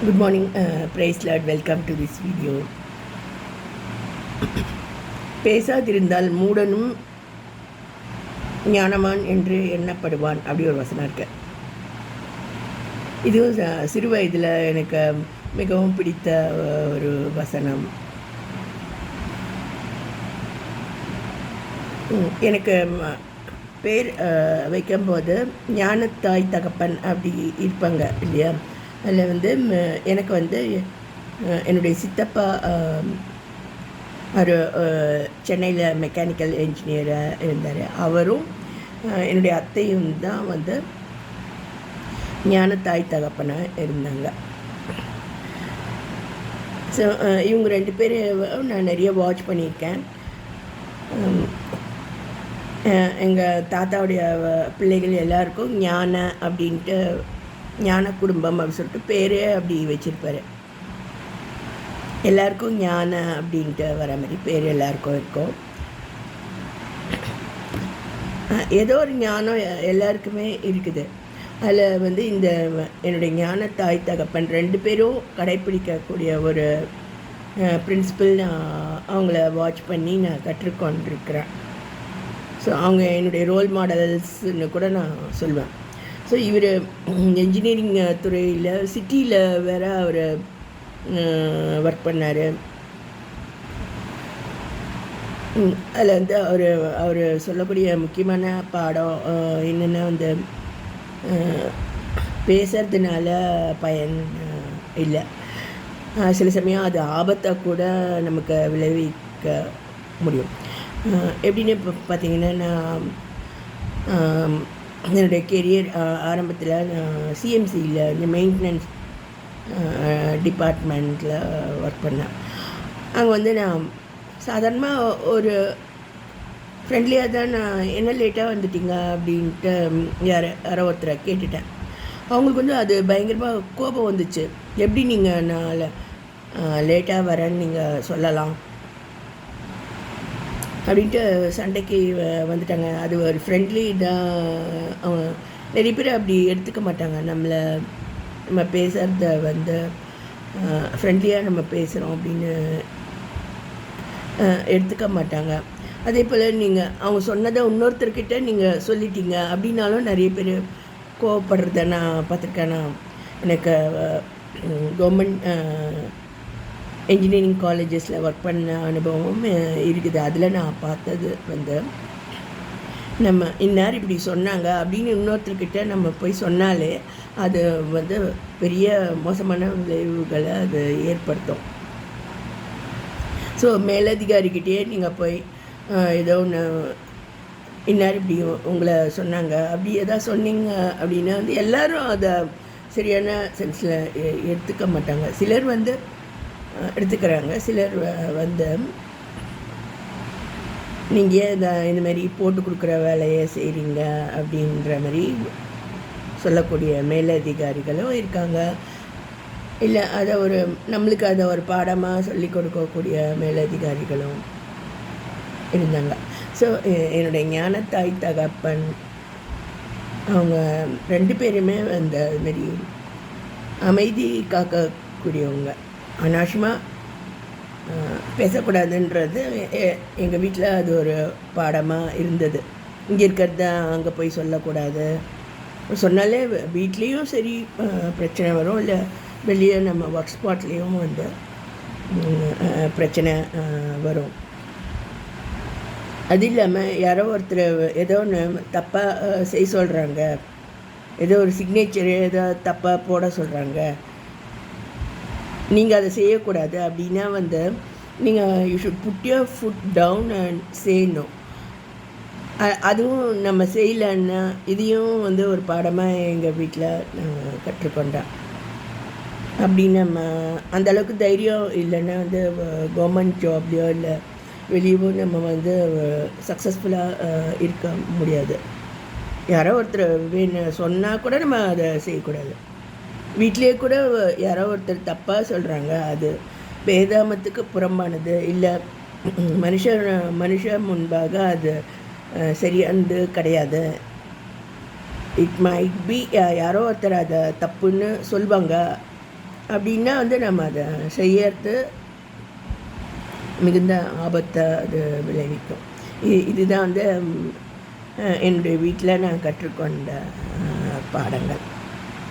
Good morning, uh, praise Lord. Welcome to this video. பேசாதிருந்தால் மூடனும் ஞானமான் என்று எண்ணப்படுவான் அப்படி ஒரு வசனம் இருக்கு இதுவும் சிறு வயதில் எனக்கு மிகவும் பிடித்த ஒரு வசனம் எனக்கு பேர் வைக்கும்போது ஞானத்தாய் தகப்பன் அப்படி இருப்பாங்க இல்லையா அதில் வந்து எனக்கு வந்து என்னுடைய சித்தப்பா ஒரு சென்னையில் மெக்கானிக்கல் இன்ஜினியராக இருந்தார். அவரும் என்னுடைய அத்தையும் தான் வந்து ஞானத்தாய் தகப்பனாக இருந்தாங்க. ஸோ இவங்க ரெண்டு பேர் நான் நிறைய வாட்ச் பண்ணியிருக்கேன். எங்கள் தாத்தாவுடைய பிள்ளைகள் எல்லாருக்கும் ஞான அப்படின்ட்டு ஞான குடும்பம் அப்படின்னு சொல்லிட்டு பேரே அப்படி வச்சுருப்பார். எல்லாருக்கும் ஞான அப்படின்ட்டு வர மாதிரி பேர் எல்லாருக்கும் இருக்கும். ஏதோ ஒரு ஞானம் எ- எல்லாருக்குமே இருக்குது. அதில் வந்து இந்த என்னுடைய ஞான தாய் தகப்பன் ரெண்டு பேரும் கடைப்பிடிக்கக்கூடிய ஒரு பிரின்சிபல் நான் அவங்கள வாட்ச் பண்ணி நான் கற்றுக்கொண்டிருக்கிறேன். ஸோ அவங்க என்னுடைய ரோல் மாடல்ஸ்னு கூட நான் சொல்வேன். ஸோ இவர் என்ஜினியரிங் துறையில் சிட்டியில் வேற அவர் ஒர்க் பண்ணார். அதில் வந்து அவர் அவர் சொல்லக்கூடிய முக்கியமான பாடம் என்னென்னா வந்து பேசுறதுனால பயன் இல்லை. சில சமயம் அது ஆபத்தை கூட நமக்கு விளைவிக்க முடியும். எப்படின்னு இப்போ பார்த்தீங்கன்னா நான் என்னுடைய கெரியர் ஆரம்பத்தில் நான் சிஎம்சியில் இந்த மெயின்டெனன்ஸ் டிபார்ட்மெண்ட்டில் ஒர்க் பண்ணேன். அங்கே வந்து நான் சாதாரணமாக ஒரு ஃப்ரெண்ட்லியாக தான் நான் என்ன லேட்டாக வந்துட்டீங்க? அப்படின்ட்டு யார யாரோ ஒருத்தரை கேட்டுட்டேன். அவங்களுக்கு வந்து அது பயங்கரமாக கோபம் வந்துச்சு. எப்படி நீங்கள் நான் லேட்டாக வரேன்னு நீங்கள் சொல்லலாம்? அப்படின்ட்டு சண்டைக்கு வ- வந்துட்டாங்க. அது ஒரு ஃப்ரெண்ட்லி தான் நிறைய பேர் அப்படி எடுத்துக்க மாட்டாங்க. நம்மளை நம்ம பேசுகிறத வந்து ஃப்ரெண்ட்லியாக நம்ம பேசுகிறோம் அப்படின்னு எடுத்துக்க மாட்டாங்க. அதே போல் நீங்கள் அவங்க சொன்னதை இன்னொருத்தர்கிட்ட நீங்கள் சொல்லிட்டீங்க அப்படின்னாலும் நிறைய பேர் கோவப்படுறத நான் பார்த்துருக்கேன். நான் எனக்கு கவர்மெண்ட் இன்ஜினியரிங் காலேஜஸில் ஒர்க் பண்ண அனுபவம் இருக்குது. அதில் நான் பார்த்தது வந்து நம்ம இன்னார் இப்படி சொன்னாங்க அப்படின்னு இன்னொருத்தர்கிட்ட நம்ம போய் சொன்னாலே அது வந்து பெரிய மோசமான விளைவுகளை அது ஏற்படுத்தும். ஸோ மேலதிகாரிக்கிட்டேயே நீங்கள் போய் ஏதோ ஒன்று இன்னார் இப்படி உங்களை சொன்னாங்க அப்படி எதாவது சொன்னீங்க அப்படின்னா வந்து எல்லோரும் அதை சரியான சென்ஸில் எடுத்துக்க மாட்டாங்க. சிலர் வந்து எடுத்துக்கிறாங்க. சிலர் வந்து நீங்கள் ஏன் இந்த மாதிரி போட்டு கொடுக்குற வேலையை செய்கிறீங்க அப்படின்ற மாதிரி சொல்லக்கூடிய மேலதிகாரிகளும் இருக்காங்க. இல்லை அதை ஒரு நம்மளுக்கு அதை ஒரு பாடமாக சொல்லி கொடுக்கக்கூடிய மேலதிகாரிகளும் இருந்தாங்க. ஸோ என்னுடைய ஞானத்தாய் தகப்பன் அவங்க ரெண்டு பேருமே அந்த அதுமாரி அமைதி காக்கக்கூடியவங்க. அனாவசியமாக பேசக்கூடாதுன்றது எங்கள் வீட்டில் அது ஒரு பாடமாக இருந்தது. இங்கே இருக்கிறத அங்கே போய் சொல்லக்கூடாது. சொன்னாலே வீட்லேயும் சரி பிரச்சனை வரும். இல்லை வெளியே நம்ம ஒர்க் ஸ்பாட்லேயும் வந்து பிரச்சனை வரும். அது இல்லாமல் யாரோ ஒருத்தர் ஏதோ ஒன்று தப்பாக செய்ய சொல்கிறாங்க ஏதோ ஒரு சிக்னேச்சர் ஏதோ தப்பாக போட சொல்கிறாங்க நீங்கள் அதை செய்யக்கூடாது அப்படின்னா வந்து நீங்கள் you should put your foot down and சேணும் அதுவும் நம்ம செய்யலைன்னா இதையும் வந்து ஒரு பாடமாக எங்கள் வீட்டில் நான் கற்றுக்கொண்டேன் அப்படி நம்ம அந்தளவுக்கு தைரியம் இல்லைன்னா வந்து கவர்மெண்ட் ஜாப்லையோ இல்லை வெளியவோ நம்ம வந்து சக்ஸஸ்ஃபுல்லாக இருக்க முடியாது. யாரோ ஒருத்தர் வேணும் சொன்னால் கூட நம்ம அதை செய்யக்கூடாது. வீட்லேயே கூட யாரோ ஒருத்தர் தப்பாக சொல்கிறாங்க அது வேதாமத்துக்கு புறம்பானது. இல்லை மனுஷன் மனுஷன் முன்பாக அது சரியானது கிடையாது. இட் மைட் பி யாரோ ஒருத்தர் அதை தப்புன்னு சொல்லுவாங்க அப்படின்னா வந்து நம்ம அதை செய்யறது மிகுந்த ஆபத்தை அது விளைவிக்கும். இதுதான் வந்து என்னுடைய வீட்டில் நான் கற்றுக்கொண்ட பாடங்கள்.